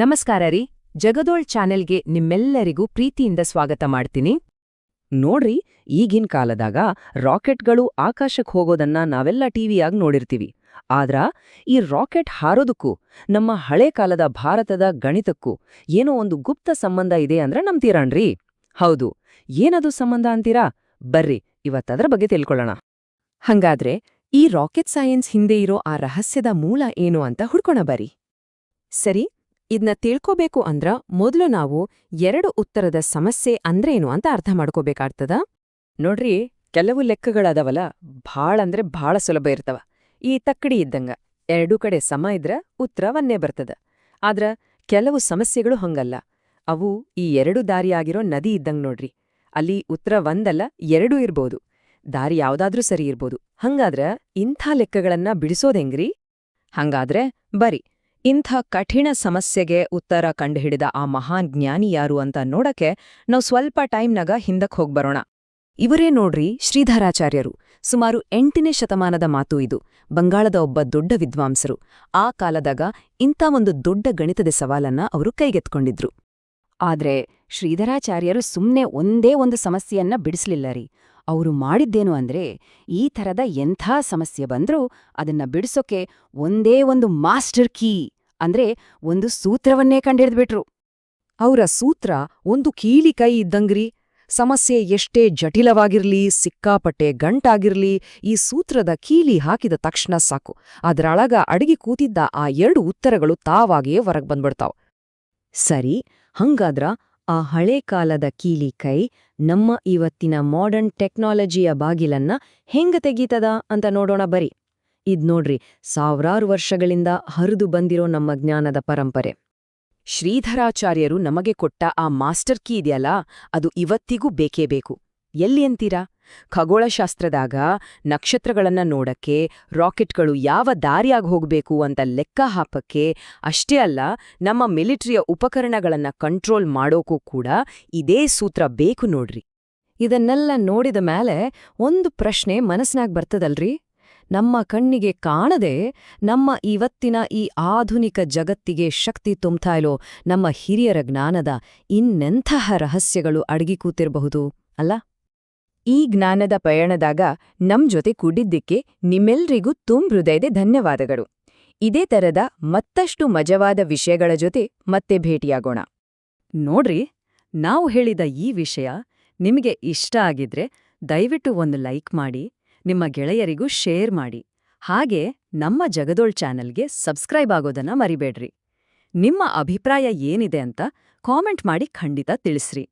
ನಮಸ್ಕಾರ ರೀ ಜಗದೋಳ್ ಚಾನೆಲ್ಗೆ ನಿಮ್ಮೆಲ್ಲರಿಗೂ ಪ್ರೀತಿಯಿಂದ ಸ್ವಾಗತ ಮಾಡ್ತೀನಿ. ನೋಡ್ರಿ ಈಗಿನ ಕಾಲದಾಗ ರಾಕೆಟ್ಗಳು ಆಕಾಶಕ್ಕೆ ಹೋಗೋದನ್ನ ನಾವೆಲ್ಲ ಟಿವಿಯಾಗ್ ನೋಡಿರ್ತೀವಿ. ಆದ್ರ ಈ ರಾಕೆಟ್ ಹಾರೋದಕ್ಕೂ ನಮ್ಮ ಹಳೆ ಕಾಲದ ಭಾರತದ ಗಣಿತಕ್ಕೂ ಏನೋ ಒಂದು ಗುಪ್ತ ಸಂಬಂಧ ಇದೆ ಅಂದ್ರೆ ನಂಬ್ತೀರಾಣ್ರಿ ಹೌದು ಏನದು ಸಂಬಂಧ ಅಂತೀರಾ? ಬರ್ರಿ ಇವತ್ತದ್ರ ಬಗ್ಗೆ ತಿಳ್ಕೊಳ್ಳೋಣ. ಹಂಗಾದ್ರೆ ಈ ರಾಕೆಟ್ ಸೈನ್ಸ್ ಹಿಂದೆ ಇರೋ ಆ ರಹಸ್ಯದ ಮೂಲ ಏನು ಅಂತ ಹುಡ್ಕೋಣ ಬರಿ. ಸರಿ ಇದ್ನ ತಿಳ್ಕೋಬೇಕು ಅಂದ್ರ ಮೊದಲು ನಾವು ಎರಡು ಉತ್ತರದ ಸಮಸ್ಯೆ ಅಂದ್ರೇನು ಅಂತ ಅರ್ಥ ಮಾಡ್ಕೋಬೇಕಾಗ್ತದ? ನೋಡ್ರಿ, ಕೆಲವು ಲೆಕ್ಕಗಳದವಲ್ಲ, ಭಾಳ ಅಂದ್ರೆ ಭಾಳ ಸುಲಭ ಇರ್ತವ. ಈ ತಕ್ಕಡಿ ಇದ್ದಂಗ, ಎರಡೂ ಕಡೆ ಸಮ ಇದ್ರ ಉತ್ತರ ಒಂದೇ ಬರ್ತದ. ಆದ್ರ ಕೆಲವು ಸಮಸ್ಯೆಗಳು ಹಂಗಲ್ಲ. ಅವು ಈ ಎರಡು ದಾರಿಯಾಗಿರೋ ನದಿ ಇದ್ದಂಗ್ ನೋಡ್ರಿ. ಅಲ್ಲಿ ಉತ್ತರ ಒಂದಲ್ಲ, ಎರಡೂ ಇರ್ಬೋದು. ದಾರಿ ಯಾವ್ದಾದ್ರೂ ಸರಿ ಇರ್ಬೋದು. ಹಂಗಾದ್ರ ಇಂಥ ಲೆಕ್ಕಗಳನ್ನ ಬಿಡಿಸೋದೆಂಗ್ರಿ ಹಂಗಾದ್ರೆ ಬರಿ ಇಂಥ ಕಠಿಣ ಸಮಸ್ಯೆಗೆ ಉತ್ತರ ಕಂಡುಹಿಡಿದ ಆ ಮಹಾನ್ ಜ್ಞಾನಿ ಯಾರು ಅಂತ ನೋಡಕ್ಕೆ ನಾವು ಸ್ವಲ್ಪ ಟೈಮ್ನಾಗ ಹಿಂದಕ್ಕೆ ಹೋಗ್ಬರೋಣ ಇವರೇ ನೋಡ್ರಿ ಶ್ರೀಧರಾಚಾರ್ಯರು. ಸುಮಾರು ಎಂಟನೇ ಶತಮಾನದ ಮಾತು ಇದು. ಬಂಗಾಳದ ಒಬ್ಬ ದೊಡ್ಡ ವಿದ್ವಾಂಸರು. ಆ ಕಾಲದಾಗ ಇಂಥ ಒಂದು ದೊಡ್ಡ ಗಣಿತದ ಸವಾಲನ್ನ ಅವರು ಕೈಗೆತ್ಕೊಂಡಿದ್ರು ಆದ್ರೆ ಶ್ರೀಧರಾಚಾರ್ಯರು ಸುಮ್ಮನೆ ಒಂದೇ ಒಂದು ಸಮಸ್ಯೆಯನ್ನ ಬಿಡಿಸ್ಲಿಲ್ಲ ರೀ. ಅವರು ಮಾಡಿದ್ದೇನು ಅಂದ್ರೆ ಈ ಥರದ ಎಂಥ ಸಮಸ್ಯೆ ಬಂದ್ರೂ ಅದನ್ನ ಬಿಡಿಸೋಕೆ ಒಂದೇ ಒಂದು ಮಾಸ್ಟರ್ ಕೀ ಅಂದ್ರೆ ಒಂದು ಸೂತ್ರವನ್ನೇ ಕಂಡಿಡ್ದ್ಬಿಟ್ರು. ಅವರ ಸೂತ್ರ ಒಂದು ಕೀಲಿ ಕೈ ಇದ್ದಂಗ್ರಿ. ಸಮಸ್ಯೆ ಎಷ್ಟೇ ಜಟಿಲವಾಗಿರ್ಲಿ, ಸಿಕ್ಕಾಪಟ್ಟೆ ಗಂಟಾಗಿರ್ಲಿ, ಈ ಸೂತ್ರದ ಕೀಲಿ ಹಾಕಿದ ತಕ್ಷಣ ಸಾಕು. ಅದರೊಳಗ ಅಡಗಿ ಕೂತಿದ್ದ ಆ ಎರಡು ಉತ್ತರಗಳು ತಾವಾಗಿಯೇ ಹೊರಗ್ ಬಂದ್ಬಿಡ್ತಾವ್. ಸರಿ, ಹಂಗಾದ್ರ ಆ ಹಳೆ ಕಾಲದ ಕೀಲಿ ಕೈ ನಮ್ಮ ಇವತ್ತಿನ ಮಾಡರ್ನ್ ಟೆಕ್ನಾಲಜಿಯ ಬಾಗಿಲನ್ನ ಹೆಂಗ ತೆಗೀತದ ಅಂತ ನೋಡೋಣ ಬರಿ. ಇದ್ ನೋಡ್ರಿ, ಸಾವಿರಾರು ವರ್ಷಗಳಿಂದ ಹರಿದು ಬಂದಿರೋ ನಮ್ಮ ಜ್ಞಾನದ ಪರಂಪರೆ. ಶ್ರೀಧರಾಚಾರ್ಯರು ನಮಗೆ ಕೊಟ್ಟ ಆ ಮಾಸ್ಟರ್ ಕೀ ಇದೆಯಲ್ಲ, ಅದು ಇವತ್ತಿಗೂ ಬೇಕೇ ಬೇಕು. ಎಲ್ಲಿ ಅಂತೀರಾ? ಖಗೋಳಶಾಸ್ತ್ರದಾಗ ನಕ್ಷತ್ರಗಳನ್ನ ನೋಡಕ್ಕೆ, ರಾಕೆಟ್ಗಳು ಯಾವ ದಾರಿಯಾಗಿ ಹೋಗ್ಬೇಕು ಅಂತ ಲೆಕ್ಕ ಹಾಪಕ್ಕೆ, ಅಷ್ಟೇ ಅಲ್ಲ, ನಮ್ಮ ಮಿಲಿಟರಿಯ ಉಪಕರಣಗಳನ್ನ ಕಂಟ್ರೋಲ್ ಮಾಡೋಕೂ ಕೂಡ ಇದೇ ಸೂತ್ರ ಬೇಕು ನೋಡ್ರಿ. ಇದನ್ನೆಲ್ಲ ನೋಡಿದ ಮೇಲೆ ಒಂದು ಪ್ರಶ್ನೆ ಮನಸ್ಸಿನಾಗ ಬರ್ತದಲ್ರಿ? ನಮ್ಮ ಕಣ್ಣಿಗೆ ಕಾಣದೆ ನಮ್ಮ ಇವತ್ತಿನ ಈ ಆಧುನಿಕ ಜಗತ್ತಿಗೆ ಶಕ್ತಿ ತುಂಬ್ತಾ ನಮ್ಮ ಹಿರಿಯರ ಜ್ಞಾನದ ಇನ್ನೆಂತಹ ರಹಸ್ಯಗಳು ಅಡಗಿ ಕೂತಿರಬಹುದು, ಅಲ್ಲ? ಈ ಜ್ಞಾನದ ಪಯಣದಾಗ ನಮ್ ಜೊತೆ ಕೂಡಿದ್ದಕ್ಕೆ ನಿಮ್ಮೆಲ್ರಿಗೂ ತುಂಬ ಹೃದಯದ ಧನ್ಯವಾದಗಳು. ಇದೇ ತರದ ಮತ್ತಷ್ಟು ಮಜವಾದ ವಿಷಯಗಳ ಜೊತೆ ಮತ್ತೆ ಭೇಟಿಯಾಗೋಣ. ನೋಡ್ರಿ, ನಾವು ಹೇಳಿದ ಈ ವಿಷಯ ನಿಮಗೆ ಇಷ್ಟ ಆಗಿದ್ರೆ ದಯವಿಟ್ಟು ಒಂದು ಲೈಕ್ ಮಾಡಿ ನಿಮ್ಮ ಗೆಳೆಯರಿಗೂ ಶೇರ್ ಮಾಡಿ. ಹಾಗೆ ನಮ್ಮ ಜಗದೋಳ್ ಚಾನೆಲ್ಗೆ ಸಬ್ಸ್ಕ್ರೈಬ್ ಆಗೋದನ್ನ ಮರಿಬೇಡ್ರಿ. ನಿಮ್ಮ ಅಭಿಪ್ರಾಯ ಏನಿದೆ ಅಂತ ಕಾಮೆಂಟ್ ಮಾಡಿ ಖಂಡಿತ ತಿಳಿಸ್ರಿ.